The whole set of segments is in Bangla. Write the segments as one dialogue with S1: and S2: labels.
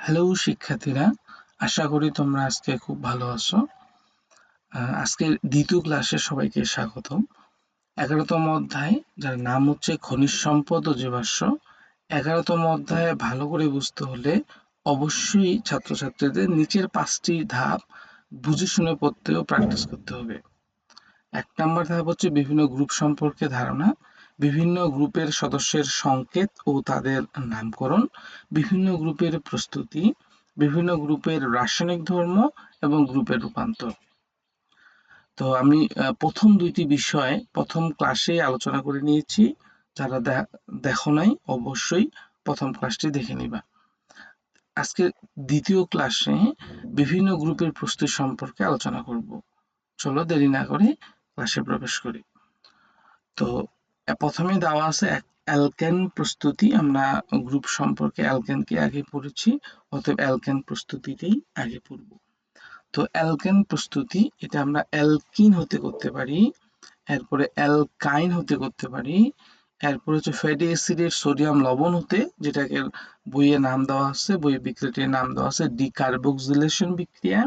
S1: হ্যালো শিক্ষার্থীরা। আশা করি তোমরা আজকে খুব ভালো আছো। আজকে দ্বিতীয় ক্লাসে সবাইকে স্বাগতম। এগারোতম অধ্যায়, যার নাম হচ্ছে খনিজ সম্পদ ও জীবাশ্ম। এগারোতম অধ্যায়ে ভালো করে বুঝতে হলে অবশ্যই ছাত্রছাত্রীদের নিচের পাঁচটি ধাপ বুঝে শুনে পড়তে ও প্র্যাকটিস করতে হবে। এক নম্বর ধাপ হচ্ছে বিভিন্ন গ্রুপ সম্পর্কে ধারণা। বিভিন্ন গ্রুপের সদস্যের সংকেত ও তাদের নামকরণ, বিভিন্ন গ্রুপের প্রস্তুতি, বিভিন্ন গ্রুপের রাসায়নিক ধর্ম এবং গ্রুপের রূপান্তর। তো আমি প্রথম দুইটি বিষয় প্রথম ক্লাসে আলোচনা করে নিয়েছি। যারা দেখো নাই, অবশ্যই প্রথম ক্লাসটি দেখে নিবা। আজকে দ্বিতীয় ক্লাসে বিভিন্ন গ্রুপের প্রস্তুতি সম্পর্কে আলোচনা করব। চলো দেরি না করে ক্লাসে প্রবেশ করি। তো প্রথমে দেওয়া আছে অ্যালকেন প্রস্তুতি। আমরা গ্রুপ সম্পর্কে অ্যালকেনকে আগে পড়েছি, অতএব অ্যালকেন প্রস্তুতিতেই আগে পড়ব। তো অ্যালকেন প্রস্তুতি, এটা আমরা অ্যালকিন হতে করতে পারি, এরপরে অ্যালকাইন হতে করতে পারি, এরপরে হচ্ছে ফ্যাটি অ্যাসিডের সোডিয়াম লবণ হতে, যেটাকে বইয়ে নাম দেওয়া আছে, বইয়ে বিক্রিয়াটির নাম দেওয়া আছে, ডিকার্বক্সিলেশন বিক্রিয়া।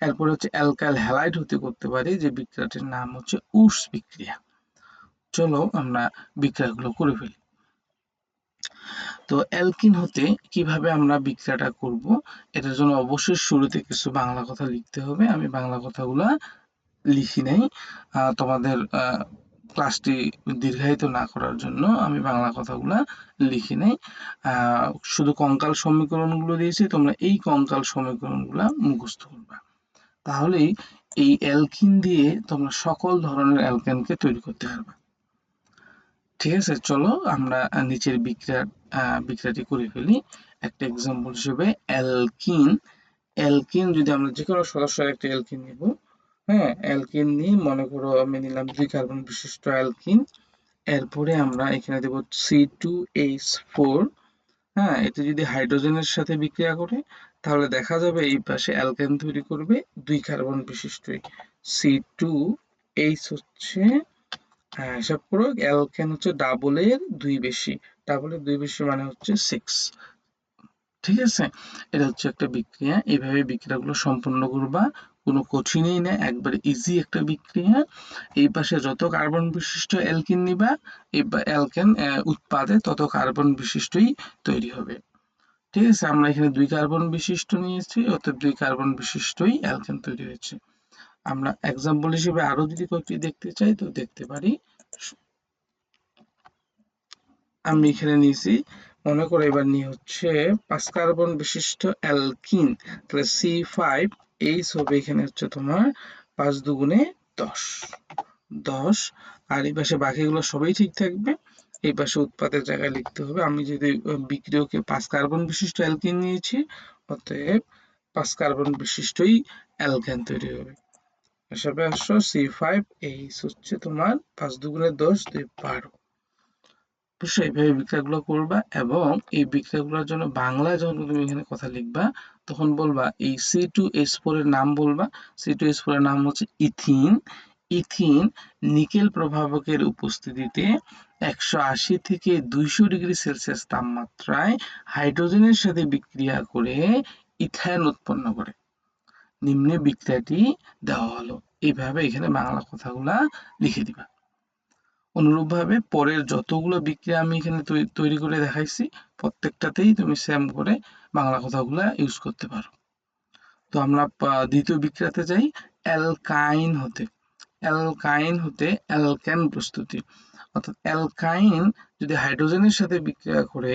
S1: এরপরে হচ্ছে অ্যালকাইল হ্যালাইড হতে করতে পারি, যে বিক্রিয়াটির নাম হচ্ছে উর্স বিক্রিয়া। চলো আমরা বিক্রিয়াগুলো করে ফেলি। তো অ্যালকিন হতে কীভাবে আমরা বিক্রিয়াটা করব, এটার জন্য অবশ্যই শুরুতে কিছু বাংলা কথা লিখতে হবে। আমি বাংলা কথাগুলো লিখি নাই। তোমাদের ক্লাসটি দীর্ঘায়িত না করার জন্য আমি বাংলা কথাগুলো লিখি নাই। শুধু কঙ্কাল সমীকরণগুলো দিয়েছি, তোমরা এই কঙ্কাল সমীকরণগুলো মুখস্থ করবা। তাহলেই এই অ্যালকিন দিয়ে তোমরা সকল ধরনের অ্যালকেনকে তৈরি করতে পারবে। ঠিক আছে, চলো আমরা নিচের বিক্রিয়া বিক্রিয়াটি করে ফেলি। একটা এক্সাম্পল হিসেবে অ্যালকিন অ্যালকিন যদি আমরা যে কোনো সদস্যের একটা অ্যালকিন নিব হ্যাঁ অ্যালকিন নিয়ে মনে করো আমি নিলাম দুই কার্বন বিশিষ্ট অ্যালকিন এরপরে আমরা এখানে দেব সি টু এইচ ফোর হ্যাঁ এটা যদি হাইড্রোজেনের সাথে বিক্রিয়া করে, তাহলে দেখা যাবে এই পাশে অ্যালকেন তৈরি করবে দুই কার্বন বিশিষ্ট সি টু এইচ হচ্ছে হ্যাঁ হিসাব করো অ্যালকেন হচ্ছে ডাবলের দুই বেশি ডাবলের দুই বেশি মানে হচ্ছে সিক্স ঠিক আছে? এটা হচ্ছে একটা বিক্রিয়া এইভাবে বিক্রিয়াগুলো সম্পন্ন করবা কোনো কঠিনই না, একবার ইজি একটা বিক্রিয়া। এই পাশে যত কার্বন বিশিষ্ট অ্যালকিন নিবা, এই অ্যালকেন উৎপাদে তত কার্বন বিশিষ্টই তৈরি হবে। ঠিক আছে? আমরা এখানে দুই কার্বন বিশিষ্ট নিয়েছি অর্থাৎ দুই কার্বন বিশিষ্টই অ্যালকেন তৈরি হয়েছে। আমরা এক্সাম্পল হিসেবে আরও যদি কয়েকটি দেখতে চাই, তো দেখতে পারি, আমি এখানে নিয়েছি, মনে করে এবার নিয়ে হচ্ছে পাঁচ কার্বন বিশিষ্ট অ্যালকিন, তাহলে সি ফাইভ এইচ হবে এখানে হচ্ছে তোমার পাঁচ দুগুণে দশ দশ, আর এই পাশে বাকিগুলো সবই ঠিক থাকবে, এই পাশে উৎপাদের জায়গায় লিখতে হবে, আমি যদি বিক্রিয়কে পাঁচ কার্বন বিশিষ্ট অ্যালকিন নিয়েছি, অতএব পাঁচ কার্বন বিশিষ্টই অ্যালকেন তৈরি হবে। হিসাবে আসো সি ফাইভ এইচ হচ্ছে তোমার পাঁচ দুগুণে দশ দুই বারো। এইভাবে করবা এবং এই জন্য বাংলা যখন তুমি এখানে কথা লিখবা, তখন বলবা এই সি টু এস ফোর এর নাম বলবা। সি টু এস ফোর এর নাম হচ্ছে ইথিন। ইথিন নিকেল প্রভাবকের উপস্থিতিতে একশো আশি থেকে দুইশো ডিগ্রি সেলসিয়াস তাপমাত্রায় হাইড্রোজেনের সাথে বিক্রিয়া করে ইথায়ন উৎপন্ন করে। নিম্নে বিক্রিয়াটি দেওয়া হলো। এইভাবে এখানে বাংলা কথাগুলা লিখে দিবা। অনুরূপভাবে পরের যতগুলো বিক্রিয়া আমি এখানে তৈরি করে দেখাইছি, প্রত্যেকটাতেই তুমি সেম করে বাংলা কথাগুলা ইউজ করতে পারো। তো আমরা দ্বিতীয় বিক্রিয়াতে যাই অ্যালকাইন হতে। অ্যালকাইন হতে অ্যালকেন প্রস্তুতি। অর্থাৎ অ্যালকাইন যদি হাইড্রোজেনের সাথে বিক্রিয়া করে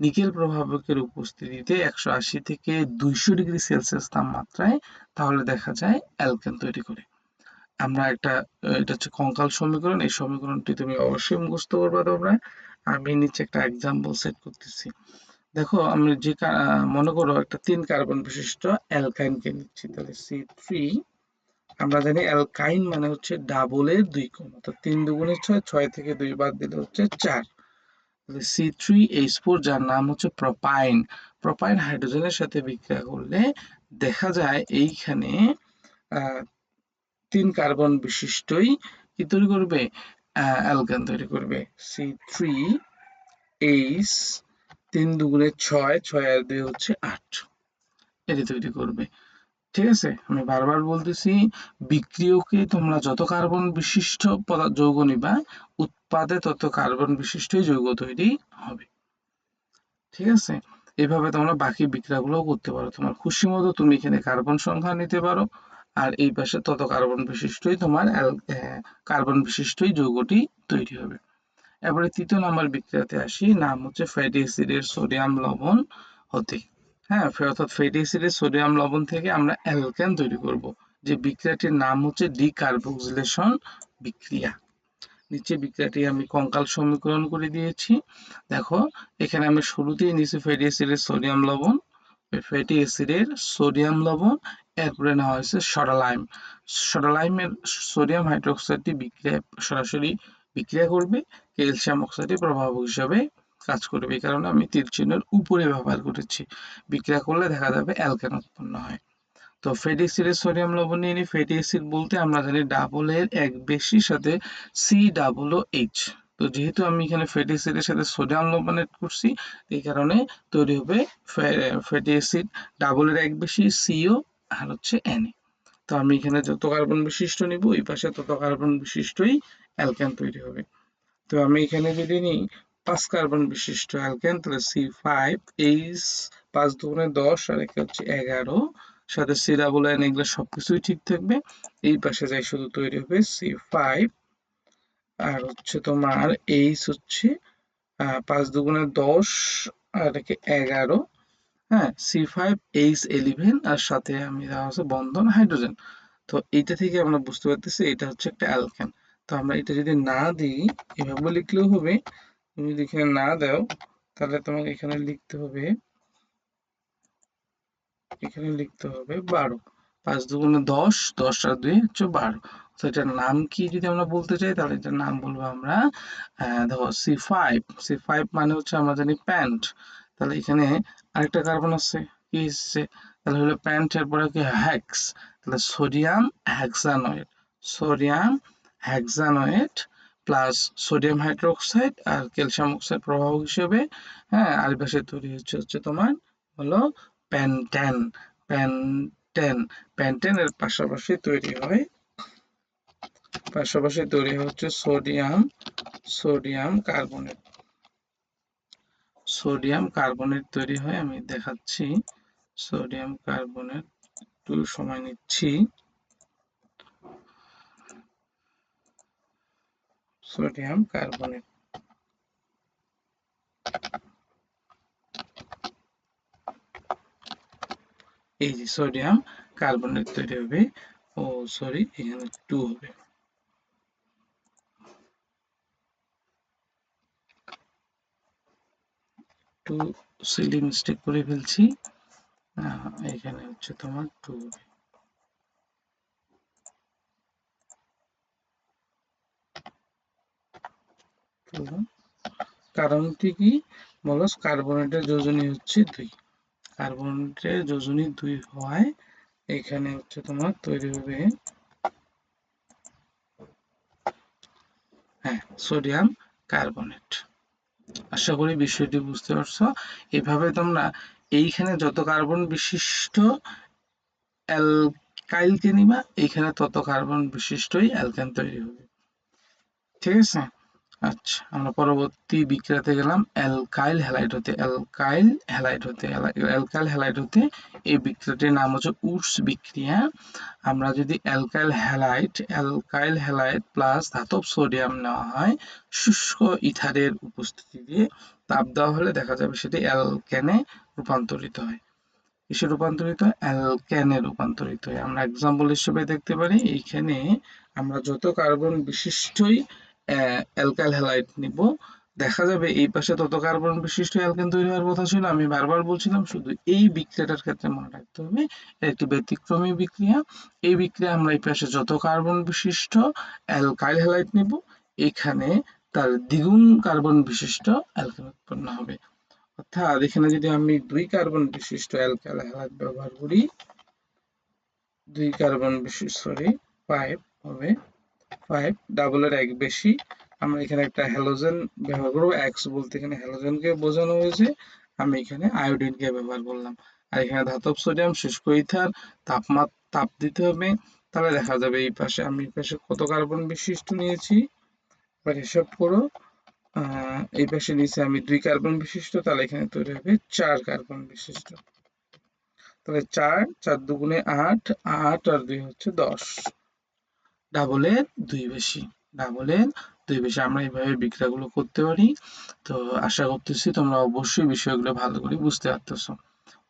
S1: নিকেল প্রভাবকের উপস্থিতিতে একশো আশি থেকে দুইশো ডিগ্রি সেলসিয়াস তাপমাত্রায় তাহলে দেখা যায় অ্যালকেন তৈরি করে। আমরা একটা, এটা হচ্ছে কঙ্কাল সমীকরণ, এই সমীকরণটি তুমি অবশ্যই মুখস্থ করবা তোমরা। আমি নিচে একটা এক্সাম্পল সেট করতেছি। দেখো, আমি যে মনে করো একটা তিন কার্বন বিশিষ্ট অ্যালকাইনকে নিচ্ছি, তাহলে সি থ্রি, আমরা জানি অ্যালকাইন মানে হচ্ছে ডাবলের দুই কোণ, অর্থাৎ তিন দুগুণে ছয় ছয় থেকে দুই বাদ দিলে হচ্ছে চার। সি থ্রি এইচ ফোর যার নাম হচ্ছে প্রোপাইন প্রোপাইন হাইড্রোজেনের সাথে বিক্রিয়া করলে দেখা যায় এইখানে তিন কার্বন বিশিষ্টই কি তৈরি করবে? অ্যালকান তৈরি করবে। সি থ্রি তিন দুগুণে ছয় ছয় আর দুই হচ্ছে আট। এটি তৈরি করবে। ঠিক আছে? আমি বারবার বলতেছি, বিক্রিয়কে তোমরা যত কার্বন বিশিষ্ট যৌগ নিবা উৎপাদে তত কার্বন বিশিষ্ট যৌগ তৈরি হবে। ঠিক আছে? এভাবে তোমরা বাকি বিক্রিয়াগুলোও করতে পারো। তোমার খুশি মতো তুমি এখানে কার্বন সংখ্যা নিতে পারো আর এই পাশে তত কার্বন বিশিষ্টই তোমার কার্বন বিশিষ্টই যৌগটি তৈরি হবে। এবারে তৃতীয় নাম্বার বিক্রিয়াতে আসি। নাম হচ্ছে ফ্যাটি অ্যাসিডের সোডিয়াম লবণ হতে। হ্যাঁ অর্থাৎ ফ্যাটি অ্যাসিডের সোডিয়াম লবণ থেকে আমরা অ্যালকেন তৈরি করব। যে বিক্রিয়াটির নাম হচ্ছে ডিকার্বক্সিলেশন বিক্রিয়া। নিচে বিক্রিয়াটি আমি কঙ্কাল সমীকরণ করে দিয়েছি। দেখো, এখানে আমি শুরুতেই নিচে ফ্যাটি অ্যাসিডের সোডিয়াম লবণ। ফ্যাটি অ্যাসিডের সোডিয়াম লবণ, এরপরে নেওয়া হয়েছে সডালাইম সডালাইমের সোডিয়াম হাইড্রোক্সাইডটি বিক্রিয়া সরাসরি বিক্রিয়া করবে ক্যালসিয়াম অক্সাইডে প্রভাবক হিসাবে কাজ করবে। এই কারণে আমি তীর চিহ্নের উপরে ব্যবহার করেছি। বিক্রিয়া করলে দেখা যাবে অ্যালকেন উৎপন্ন হয়। তো ফ্যাটি অ্যাসিডের সোডিয়াম লবণ নিয়ে নিই ফ্যাটি অ্যাসিড বলতে আমরা জানি ডাবল এর এক বেশি সাথে সি ডাবল ও এইচ তো যেহেতু আমি এখানে ফ্যাটি অ্যাসিডের সাথে সোডিয়াম লবণ এড করছি, এই কারণে তৈরি হবে ফ্যাটি অ্যাসিড ডাবল এর এক বেশি সিও আর হচ্ছে এন তো আমি এখানে যত কার্বন বিশিষ্ট নিব ওই পাশে তত কার্বন বিশিষ্টই অ্যালকেন তৈরি হবে। তো আমি এখানে যদি নিই পাঁচ কার্বন বিশিষ্ট অ্যালকেন তাহলে সি ফাইভ এইচ পাঁচ দুগুণে দশ, আর একটা হচ্ছে এগারো। সাথে সি ডাবল এন এগুলো সবকিছুই ঠিক থাকবে। এই পাশে যাই, শুধু তৈরি হবে সি ফাইভ আর হচ্ছে তোমার এইচ হচ্ছে পাঁচ দুগুণে দশ, আর একে এগারো। হ্যাঁ সি ফাইভ এইচ এলিভেন আর সাথে আমি আছে বন্ধন হাইড্রোজেন তো এইটা থেকে আমরা বুঝতে পারতেছি, এটা হচ্ছে একটা অ্যালকেন তো আমরা এটা যদি না দিই, এভাবে লিখলেও হবে। তুমি যদি এখানে না দাও, তাহলে তোমাকে এখানে লিখতে হবে এখানে লিখতে হবে বারো। পাঁচ দুগুণে দশ দশ আর দুই হচ্ছে বারো। তো এটার নাম কি যদি আমরা বলতে চাই, তাহলে এটার নাম বলব আমরা দেখো সি ফাইভ সি ফাইভ মানে হচ্ছে আমরা জানি প্যান্ট। তাহলে এখানে আরেকটা কার্বন আছে, কি এসছে? তাহলে হলো প্যান্ট, এরপরে কি হ্যাক্স। তাহলে sodium hexanoate. Sodium hexanoate plus sodium hydroxide আর ক্যালসিয়াম অক্সাইড প্রভাব হিসেবে হ্যাঁ আর পাশে তৈরি হচ্ছে হচ্ছে তোমার হলো প্যান্টেন প্যান্টেন এর পাশাপাশি তৈরি হয়, পাশাপাশি তৈরি হচ্ছে sodium sodium carbonate. Sodium carbonate তৈরি হয়, আমি দেখাচ্ছি। সোডিয়াম কার্বনেট একটু সময় নিচ্ছি। Sodium carbonate. এই যে সোডিয়াম কার্বনেট তৈরি হবে। ও সরি এখানে টু হবে। টু সিলি মিস্টেক করে ফেলছি। এখানে হচ্ছে তোমার টু হবে। কারণটি কি, বলো কার্বনেটের যোজনী হচ্ছে দুই। কার্বনেটের যোজনী দুই হওয়ায় এখানে হচ্ছে তোমার তৈরি হবে হ্যাঁ সোডিয়াম কার্বনেট আশা করি বিষয়টি বুঝতে পারছ। এভাবে তোমরা এইখানে যত কার্বন বিশিষ্ট অ্যালকাইলকে নিবা, এইখানে তত কার্বন বিশিষ্টই অ্যালকেন তৈরি হবে। ঠিক আছে? আচ্ছা আমরা পরবর্তী বিক্রিয়াতে গেলাম অ্যালকাইল হ্যালাইড হতে অ্যালকাইল হ্যালাইড হতে অ্যালকাইল হ্যালাইড হতে এই বিক্রিয়াটির নাম হচ্ছে উডস বিক্রিয়া আমরা যদি alkyl halide alkyl halide plus ধাতব সোডিয়াম নেওয়া হয়, শুষ্ক ইথারের উপস্থিতি দিয়ে তাপ দেওয়া হলে দেখা যাবে সেটি অ্যালকেনে রূপান্তরিত হয়। কিসে রূপান্তরিত হয়? অ্যালকেনে রূপান্তরিত হয়। আমরা এক্সাম্পল হিসেবে দেখতে পারি, এইখানে আমরা যত কার্বন বিশিষ্টই অ্যালকাইল হ্যালাইড নিব। দেখা যাবে এই পাশে তত কার্বন বিশিষ্ট অ্যালকেন তৈরি হওয়ার কথা ছিল, আমি বারবার বলছিলাম, শুধু এই বিক্রিয়াটার ক্ষেত্রে মনে রাখতে হবে, একটি ব্যতিক্রমী বিক্রিয়া। এই বিক্রিয়া আমরা এই পাশে যত কার্বন বিশিষ্ট অ্যালকাইল হ্যালাইড নিব, এখানে তার দ্বিগুণ কার্বন বিশিষ্ট অ্যালকেন উৎপন্ন হবে। অর্থাৎ এখানে যদি আমি দুই কার্বন বিশিষ্ট অ্যালকাইল হ্যালাইড ব্যবহার করি, দুই কার্বন বিশিষ্ট সরি ফাইভ হবে। ফাইভ ডাবলের এক বেশি। আমরা এখানে একটা হ্যালোজেন ব্যবহার বলতে এখানে হ্যালোজেনকে বোঝানো হয়েছে। আমি এখানে আয়োডিনকে ব্যবহার করলাম। আর এখানে ধাতব সোডিয়াম শুষ্ক ইথার তাপমাত্রা তাপ দিতে হবে। তাহলে দেখা যাবে এই পাশে। আমি এই পাশে কত কার্বন বিশিষ্ট নিয়েছি? এবার হিসাব করো। এই পাশে নিচে আমি দুই কার্বন বিশিষ্ট। তাহলে এখানে তৈরি হবে চার কার্বন বিশিষ্ট। তাহলে চার চার দুগুণে আট আট আর দুই হচ্ছে দশ। ডাবলের দুই বেশি ডাবলের দুই বেশি। আমরা এইভাবে বিক্রিয়াগুলো করতে পারি। তো আশা করতেছি তোমরা অবশ্যই বিষয়গুলো ভালো করে বুঝতে পারতেছো।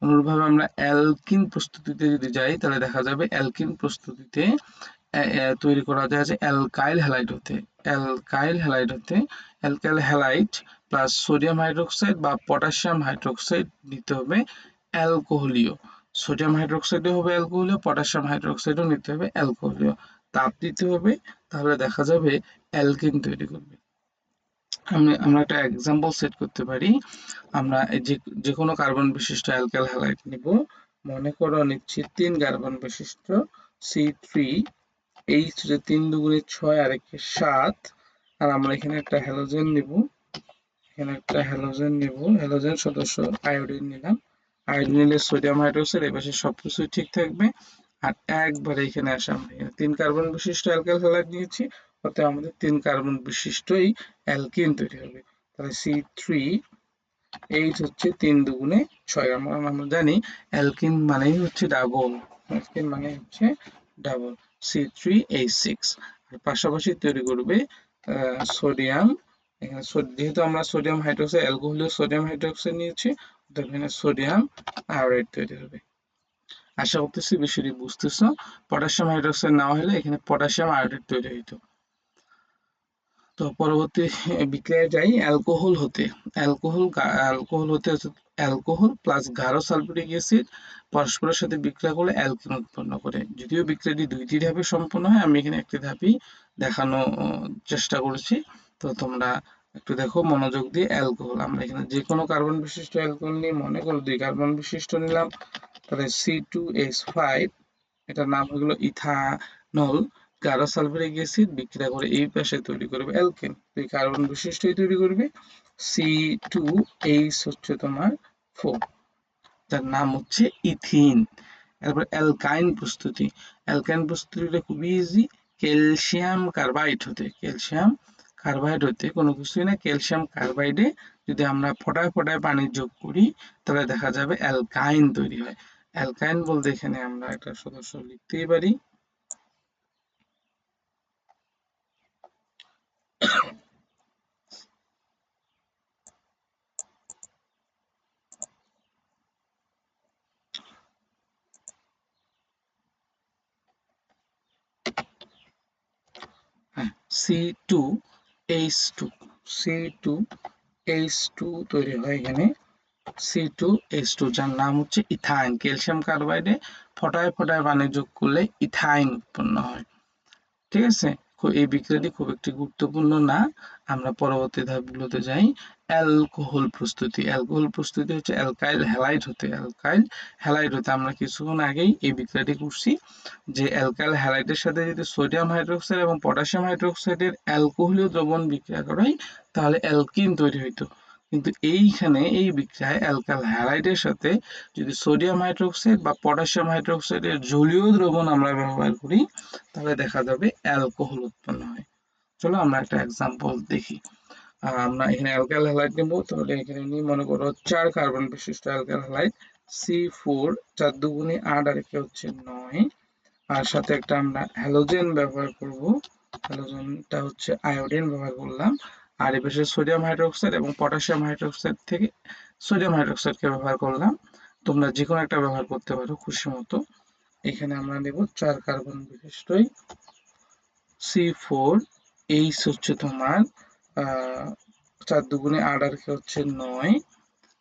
S1: অনুরূপভাবে আমরা অ্যালকিন প্রস্তুতিতে যদি যাই, তাহলে দেখা যাবে অ্যালকিন প্রস্তুতিতে তৈরি করা যায় যে অ্যালকাইল হ্যালাইড হতে অ্যালকাইল হ্যালাইড হতে alkyl halide plus sodium hydroxide বা পটাশিয়াম হাইড্রোক্সাইড নিতে হবে অ্যালকোহলীয়। সোডিয়াম হাইড্রোক্সাইডও হবে অ্যালকোহলীয়, পটাশিয়াম হাইড্রোক্সাইডও নিতে হবে অ্যালকোহলীয়। তাপ দিতে হবে, তাহলে দেখা যাবে অ্যালকিন তৈরি করবে। আমরা আমরা একটা এক্সাম্পল সেট করতে পারি। আমরা যে যে কোনো কার্বন বিশিষ্ট অ্যালকাইল হ্যালাইড নিব। মনে করো নিচ্ছি তিন কার্বন বিশিষ্ট সি থ্রি এইচ তিন দুগুণে ছয় আর একে সাত। আর আমরা এখানে একটা হ্যালোজেন নিব। এখানে একটা হ্যালোজেন নিব। হ্যালোজেন সদস্য আয়োডিন নিলাম। আয়োডিন নিলে সোডিয়াম হাইড্রোক্সাইড এ পাশে সবকিছুই ঠিক থাকবে। আর একবারে এখানে আসা তিন কার্বন বিশিষ্ট অ্যালকাইল হ্যালাইড নিয়েছি অর্থাৎ আমাদের তিন কার্বন বিশিষ্টই অ্যালকিন তৈরি হবে। তাহলে সি থ্রি এইচ হচ্ছে তিন দুগুণে ছয়। আমরা আমরা জানি অ্যালকিন মানেই হচ্ছে ডাবল। অ্যালকিন মানে হচ্ছে double. C three H six আর পাশাপাশি তৈরি করবে সোডিয়াম। এখানে যেহেতু আমরা সোডিয়াম হাইড্রোক্সাইড অ্যালকোহলীয় সোডিয়াম হাইড্রোক্সাইড নিয়েছি এখানে সোডিয়াম আয়োডাইড তৈরি হবে। আশা করতেছি বিষয়টি বুঝতেছো। পটাশিয়াম হাইড্রোক্সাইড না হলে এখানে পটাশিয়াম আয়োডাইড তৈরি হইতো। তো পরবর্তী বিক্রিয়ায় যাই, অ্যালকোহল হতে। অ্যালকোহল অ্যালকোহল হতে অ্যালকোহল প্লাস গাঢ় সালফিউরিক অ্যাসিড পরস্পরের সাথে বিক্রিয়া করলে অ্যালকিন উৎপন্ন করে। যদিও বিক্রিয়াটি দুইটি ধাপে সম্পন্ন হয়, আমি এখানে একটি ধাপই দেখানো চেষ্টা করেছি। তো তোমরা একটু দেখো, মনোযোগ দিয়ে অ্যালকোহল। আমরা এখানে যে কোনো কার্বন বিশিষ্ট অ্যালকোহল নিয়ে মনে করো দুই কার্বন বিশিষ্ট নিলাম। তাহলে সি টু এস ফাইভ এটার নাম হয়ে গেলো ইথানল গাঢ় সালফারিক অ্যাসিড, বিক্রিয়া করে এই পাশে তৈরি করবে অ্যালকেন। এই কার্বন বিশিষ্টই তৈরি করবে সি টু এইচ হচ্ছে তোমার ফোর যার নাম হচ্ছে ইথিন। এরপর অ্যালকাইন প্রস্তুতি। অ্যালকাইন প্রস্তুতিটা খুবই ইজি ক্যালসিয়াম কার্বাইড হতে, ক্যালসিয়াম কার্বাইড হতে কোনো কিছুই না, ক্যালসিয়াম কার্বাইডে যদি আমরা ফোটায় ফোটায় পানি যোগ করি, তাহলে দেখা যাবে অ্যালকাইন তৈরি হয়। অ্যালকাইন বলতে এখানে আমরা একটা সদস্য লিখতেই পারি। C two H two C two H two তৈরি হয় এখানে। সি টু এইচ টু যার নাম হচ্ছে ইথাইন। ক্যালসিয়াম কার্বাইডে ফটায় ফটায় পানি যোগ করলে ইথাইন উৎপন্ন হয়। ঠিক আছে? এই বিক্রিয়াটি খুব একটি গুরুত্বপূর্ণ না। আমরা পরবর্তী ধাপগুলোতে যাই। অ্যালকোহল প্রস্তুতি। অ্যালকোহল প্রস্তুতি হচ্ছে অ্যালকাইল হ্যালাইড হতে। অ্যালকাইল হ্যালাইড হতে আমরা কিছুক্ষণ আগেই এই বিক্রিয়াটি করছি যে অ্যালকাইল হ্যালাইডের সাথে যদি সোডিয়াম হাইড্রোক্সাইড এবং পটাশিয়াম হাইড্রোক্সাইডের অ্যালকোহলীয় দ্রবণ বিক্রিয়া করাই তাহলে অ্যালকিন তৈরি হইতো। কিন্তু এইখানে এই বিক্রিয়ায় অ্যালকাল হ্যালাইডের সাথে যদি সোডিয়াম হাইড্রোক্সাইড বা পটাশিয়াম হাইড্রোক্সাইডের জলীয় দ্রবণ আমরা ব্যবহার করি, তাহলে দেখা যাবে অ্যালকোহল উৎপন্ন হয়। চলো আমরা একটা এক্সাম্পল দেখি। আমরা এখানে অ্যালকাল হ্যালাইড নেব, তাহলে এখানে নিয়ে মনে করো চার কার্বন বিশিষ্ট অ্যালকাল হ্যালাইড, সি ফোর চার দুগুণে আট আর একে হচ্ছে নয়। আর সাথে একটা আমরা হ্যালোজেন ব্যবহার করব, হ্যালোজেনটা হচ্ছে আয়োডিন ব্যবহার করলাম। আর এই পাশে সোডিয়াম হাইড্রোক্সাইড এবং পটাশিয়াম হাইড্রোক্সাইড থেকে সোডিয়াম হাইড্রোক্সাইডকে ব্যবহার করলাম। তোমরা যে কোনো একটা ব্যবহার করতে পারো খুশি মতো। এখানে আমরা নেব চার কার্বন বিশিষ্টই। সি ফোর এইচ হচ্ছে তোমার চার দুগুণে আট আর কে হচ্ছে নয়।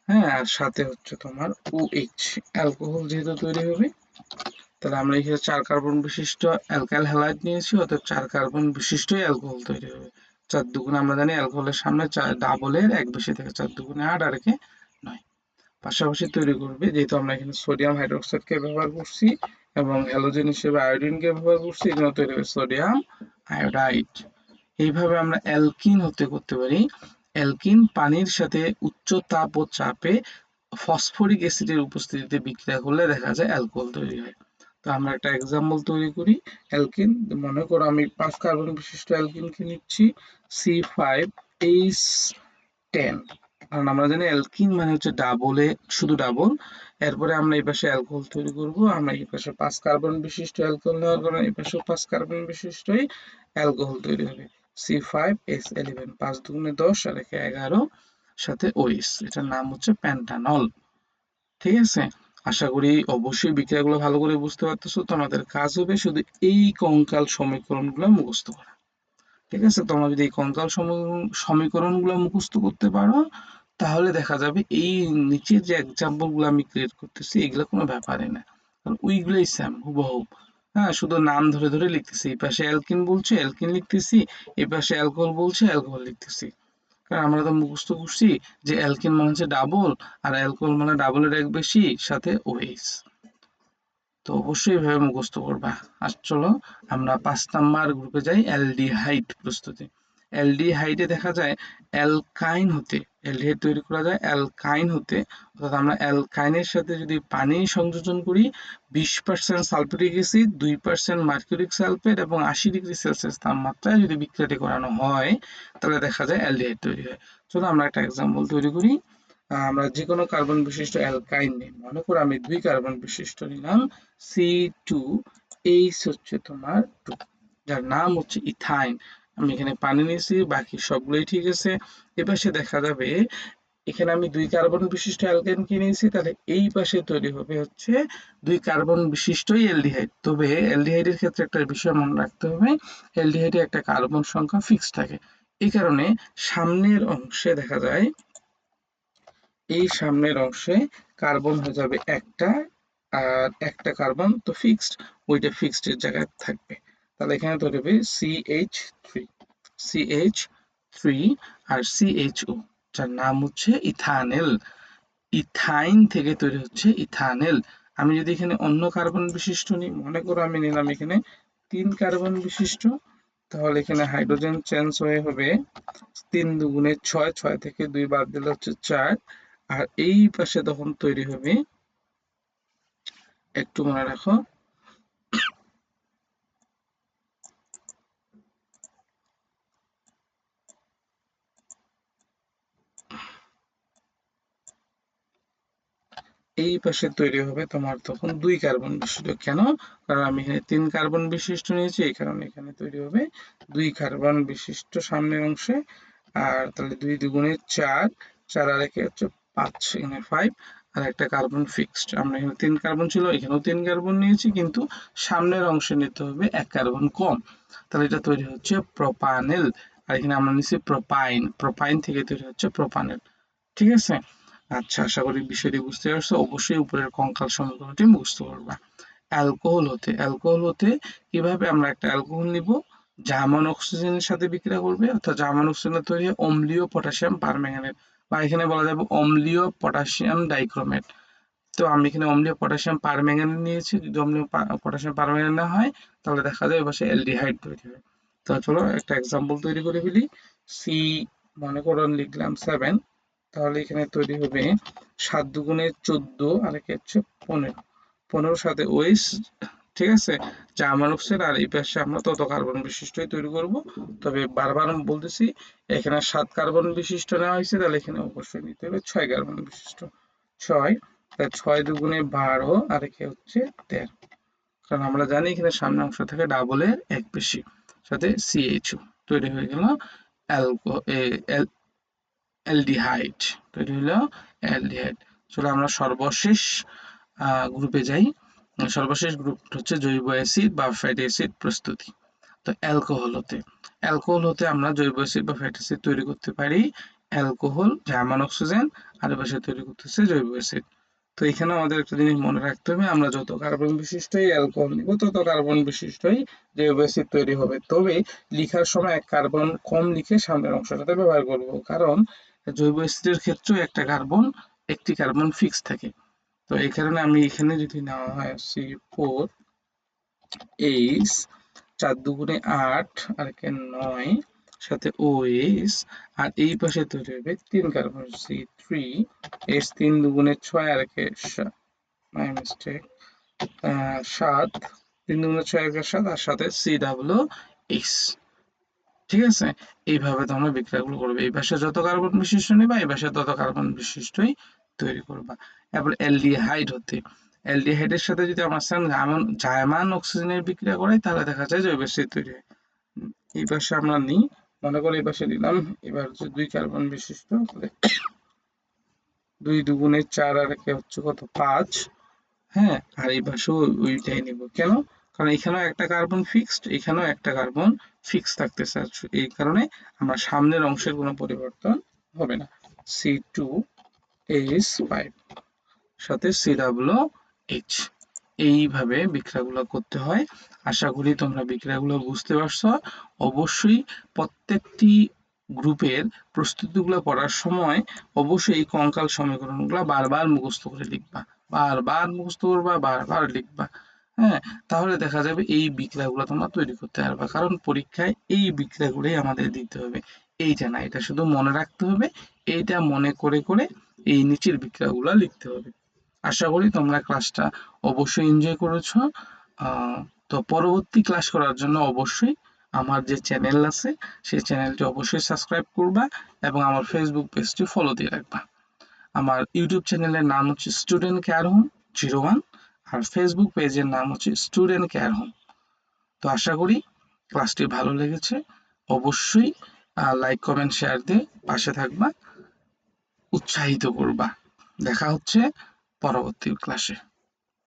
S1: হ্যাঁ আর সাথে হচ্ছে তোমার ও এইচ অ্যালকোহল যেহেতু তৈরি হবে, তাহলে আমরা এখানে চার কার্বন বিশিষ্ট অ্যালকাইল হ্যালাইড নিয়েছি অর্থাৎ চার কার্বন বিশিষ্টই অ্যালকোহল তৈরি হবে। চার দুগুণে আমরা জানি অ্যালকোহলের সামনে ডাবলের এক বেশি থেকে চার দুগুণে আট আর একে নয়। পাশাপাশি তৈরি করবে, যেহেতু আমরা এখানে সোডিয়াম হাইড্রোক্সাইডকে ব্যবহার করছি এবং হ্যালোজেন হিসেবে আয়োডিনকে ব্যবহার করছি এই তৈরি হবে সোডিয়াম আয়োডাইড। এইভাবে আমরা অ্যালকিন হতে করতে পারি। অ্যালকিন পানির সাথে উচ্চ তাপ ও চাপে ফসফরিক অ্যাসিডের উপস্থিতিতে বিক্রিয়া করলে দেখা যায় অ্যালকোহল তৈরি হয়। তো আমরা একটা এক্সাম্পল তৈরি করি অ্যালকিন মনে করো আমি পাঁচ কার্বন বিশিষ্ট অ্যালকিনকে নিচ্ছি সি ফাইভ এইচ টেন কারণ আমরা জানি অ্যালকিন মানে হচ্ছে ডাবলে শুধু ডাবল এরপরে আমরা এই পাশে অ্যালকোহল তৈরি করব, আমরা এই পাশে পাঁচ কার্বন বিশিষ্ট অ্যালকোহল নেওয়ার কারণে এই পাশেও পাঁচ কার্বন বিশিষ্টই অ্যালকোহল তৈরি হবে। সি ফাইভ এস এলেভেন পাঁচ দুগুণে দশ আর একে এগারো, সাথে ওইস এটার নাম হচ্ছে প্যান্টানল ঠিক আছে? আশা করি অবশ্যই বিক্রিয়াগুলো ভালো করে বুঝতে পারতেছো। তোমাদের কাজ হবে শুধু এই কঙ্কাল সমীকরণগুলো মুখস্থ করা। ঠিক আছে? তোমরা যদি এই কঙ্কাল সমীকরণগুলো মুখস্থ করতে পারো, তাহলে দেখা যাবে এই নিচের যে এক্সাম্পলগুলো আমি ক্রিয়েট করতেছি, এগুলো কোনো ব্যাপারই না। কারণ ওইগুলোই স্যাম হুবহু। হ্যাঁ শুধু নাম ধরে ধরে লিখতেছি। এই পাশে অ্যালকিন বলছে অ্যালকিন লিখতেছি, এই পাশে অ্যালকোহল বলছে অ্যালকোহল লিখতেছি। কারণ আমরা তো মুখস্থ করছি যে অ্যালকিন মানে হচ্ছে ডাবল আর অ্যালকোহল মানে ডাবলের এক বেশি, সাথে ওএইচ তো অবশ্যই এভাবে মুখস্থ করবা। আর চলো, আমরা পাঁচ নাম্বার গ্রুপে যাই, অ্যালডিহাইড প্রস্তুতি। অ্যালডিহাইডে দেখা যায় অ্যালকাইন হতে অ্যালডিহাইড তৈরি করা যায়। অ্যালকাইন হতে, অর্থাৎ আমরা অ্যালকাইনের সাথে যদি পানি সংযোজন করি, বিশ পার্সেন্ট সালফিউরিক অ্যাসিড, দুই পার্সেন্ট মার্কিউরিক সালফেট এবং আশি ডিগ্রি সেলসিয়াস তাপমাত্রায় যদি বিক্রিয়াটি করানো হয়, তাহলে দেখা যায় অ্যালডিহাইড তৈরি হয়। চলো আমরা একটা এক্সাম্পল তৈরি করি। আমরা যে কোনো কার্বন বিশিষ্ট অ্যালকাইন নিই। মনে করো আমি দুই কার্বন বিশিষ্ট নিলাম, সি টু এইচ হচ্ছে তোমার টু, যার নাম হচ্ছে ইথাইন। আমি এখানে পানি নিয়েছি, বাকি সবগুলোই ঠিক আছে। এপাশে দেখা যাবে, এখানে আমি দুই কার্বন বিশিষ্ট অ্যালকেন কিনেছি তাহলে এই পাশে তৈরি হবে হচ্ছে দুই কার্বন বিশিষ্টই অ্যালডিহাইড। তবে অ্যালডিহাইডের ক্ষেত্রে একটা বিষয় মনে রাখতে হবে, অ্যালডিহাইডে একটা কার্বন সংখ্যা ফিক্সড থাকে। এই কারণে সামনের অংশে দেখা যায়, এই সামনের অংশে কার্বন হয়ে যাবে একটা, আর একটা কার্বন তো ফিক্সড, ওইটা ফিক্সড এর জায়গায় থাকবে। তাহলে এখানে তৈরি হবে সিএইচ থ্রি সিএইচ থ্রি আর সিএইচও যার নাম হচ্ছে ইথানেল ইথাইন থেকে তৈরি হচ্ছে ইথানেল আমি যদি এখানে অন্য কার্বন বিশিষ্ট নিই, মনে করো আমি নিলাম এখানে তিন কার্বন বিশিষ্ট, তাহলে এখানে হাইড্রোজেন চেঞ্জ হয়ে হবে তিন দুগুণে ছয় ছয় থেকে দুই বাদ দিলে হচ্ছে চার, আর এই পাশে তখন তৈরি হবে, একটু মনে রাখো এই পাশে তৈরি হবে তোমার তখন দুই কার্বন বিশিষ্ট। কেন? কারণ আমি এখানে তিন কার্বন বিশিষ্ট নিয়েছি, এই কারণে এখানে তৈরি হবে দুই কার্বন বিশিষ্ট সামনের অংশে। আর তাহলে দুই দুগুণে চার চার আর একে হচ্ছে পাঁচ, এখানে ফাইভ আর একটা কার্বন ফিক্সড আমরা এখানে তিন কার্বন ছিল, এখানেও তিন কার্বন নিয়েছি, কিন্তু সামনের অংশে নিতে হবে এক কার্বন কম। তাহলে এটা তৈরি হচ্ছে প্রোপানেল আর এখানে আমরা নিচ্ছি প্রোপাইন প্রোপাইন থেকে তৈরি হচ্ছে প্রোপানেল ঠিক আছে? আচ্ছা আশা করি বিষয়টি বুঝতে পারছ। অবশ্যই উপরের কঙ্কাল সমীকরণটি বুঝতে পারবা। অ্যালকোহল হতে অ্যালকোহল হতে কীভাবে আমরা একটা অ্যালকোহল নিব? জার্মান অক্সিজেনের সাথে বিক্রিয়া করবে, অর্থাৎ জার্মান অক্সিজেনের তৈরি অম্লীয় পটাশিয়াম পারম্যাঙ্গানেট বা এখানে বলা যাবে অম্লীয় পটাশিয়াম ডাইক্রোমেট। তো আমি এখানে অম্লীয় পটাশিয়াম পারম্যাঙ্গানেট নিয়েছি। যদি অম্লীয় পটাশিয়াম পারম্যাঙ্গানেট না হয়, তাহলে দেখা যায় এবার অ্যালডিহাইড তৈরি হবে। তো চলো একটা এক্সাম্পল তৈরি করে ফেলি। সি, মনে করো লিখলাম সেভেন তাহলে এখানে তৈরি হবে সাত দুগুণে চোদ্দ, আর একে হচ্ছে পনেরো। পনেরোর সাথে ওয়েস ঠিক আছে? জার্মান অক্সাইড আর এই পাশে আমরা তত কার্বন বিশিষ্টই তৈরি করব। তবে বারবার আমি বলতেছি, এখানে সাত কার্বন বিশিষ্ট নেওয়া হয়েছে, তাহলে এখানে অবশ্যই নিতে হবে ছয় কার্বন বিশিষ্ট। ছয়, তাহলে ছয় দুগুণে বারো, আর একে হচ্ছে তেরো। কারণ আমরা জানি এখানে সামনে অংশ থেকে ডাবলের এক বেশি। সাথে সিএইচও তৈরি হয়ে গেল অ্যালকো অ্যালডিহাইড, তৈরি হলো অ্যালডিহাইড। চলো আমরা সর্বশেষ গ্রুপে যাই। সর্বশেষ গ্রুপ হচ্ছে জৈব অ্যাসিড বা ফ্যাটি অ্যাসিড প্রস্তুতি। তো অ্যালকোহল হতে অ্যালকোহল হতে আমরা জৈব অ্যাসিড বা ফ্যাটি অ্যাসিড তৈরি করতে পারি। অ্যালকোহল, জার্মান অক্সিজেন, আর পাশে তৈরি করতেছে জৈব অ্যাসিড। তো এখানে আমাদের একটা জিনিস মনে রাখতে হবে, আমরা যত কার্বন বিশিষ্টই অ্যালকোহল নিব, তত কার্বন বিশিষ্টই জৈব অ্যাসিড তৈরি হবে। তবে লিখার সময় এক কার্বন কম লিখে সামনের অংশটাতে ব্যবহার করব। কারণ জৈব অ্যাসিডের ক্ষেত্রেও একটা কার্বন একটি কার্বন ফিক্স থাকে। তো এই কারণে আমি এখানে যদি নেওয়া হয় সি ফোর এইচ চার দুগুণে আট, আর একে নয়, সাথে ওএস আর এই পাশে তৈরি হবে তিন কার্বন সি থ্রি এস তিন দুগুণে ছয়, আর একে মাই মিস্টেক সাত, তিন দুগুণে ছয়, একে সাত, আর সাথে সি ডাবলো এক্স ঠিক আছে? এইভাবে তোমরা বিক্রিয়াগুলো করবে। এই পাশে যত কার্বন বিশিষ্ট নেবা, এই পাশে তত কার্বন বিশিষ্টই তৈরি করবা। এরপর অ্যালডিহাইড হতে। অ্যালডিহাইডের সাথে যদি আমরা জার্মান অক্সিজেনের বিক্রিয়া করাই, তাহলে দেখা যায় জৈব অ্যাসিড তৈরি হয়। এই পাশে আমরা নিই, মনে করি এই পাশে দিলাম, এবার হচ্ছে দুই কার্বন বিশিষ্ট দুই দুগুণে চার আর একে হচ্ছে কত? পাঁচ। হ্যাঁ আর এই পাশেও ওইটাই নিব। কেন? কারণ এখানেও একটা কার্বন ফিক্সড এখানেও একটা কার্বন ফিক্স থাকতেছে এই কারণে আমরা সামনের অংশের কোনো পরিবর্তন হবে না। সি টু এইচ ফাইভ সাথে সি ডাবলো এইচ এইভাবে বিক্রিয়াগুলো করতে হয়। আশা করি তোমরা বিক্রিয়াগুলো বুঝতে পারছ। অবশ্যই প্রত্যেকটি গ্রুপের প্রস্তুতিগুলো পড়ার সময় অবশ্যই এই কঙ্কাল সমীকরণগুলো বারবার মুখস্থ করে লিখবা। বারবার মুখস্থ করবা, বারবার লিখবা। হ্যাঁ তাহলে দেখা যাবে এই বিক্রিয়াগুলো তোমরা তৈরি করতে পারবে। কারণ পরীক্ষায় এই বিক্রিয়াগুলোই আমাদের দিতে হবে। এইটা না, এটা শুধু মনে রাখতে হবে, এইটা মনে করে করে এই নিচের বিক্রিয়াগুলো লিখতে হবে। আশা করি তোমরা ক্লাসটা অবশ্যই এনজয় করেছ। তো পরবর্তী ক্লাস করার জন্য অবশ্যই আমার যে চ্যানেল আছে, সেই চ্যানেলটি অবশ্যই সাবস্ক্রাইব করবা এবং আমার ফেসবুক পেজটি ফলো দিয়ে রাখবা। আমার ইউটিউব চ্যানেলের নাম হচ্ছে Student Care Home zero one আর ফেসবুক পেজের নাম হচ্ছে স্টুডেন্ট কেয়ার হোম তো আশা করি ক্লাসটি ভালো লেগেছে। অবশ্যই লাইক কমেন্ট শেয়ার দিয়ে পাশে থাকবা, উৎসাহিত করবা। দেখা হচ্ছে পরবর্তী ক্লাসে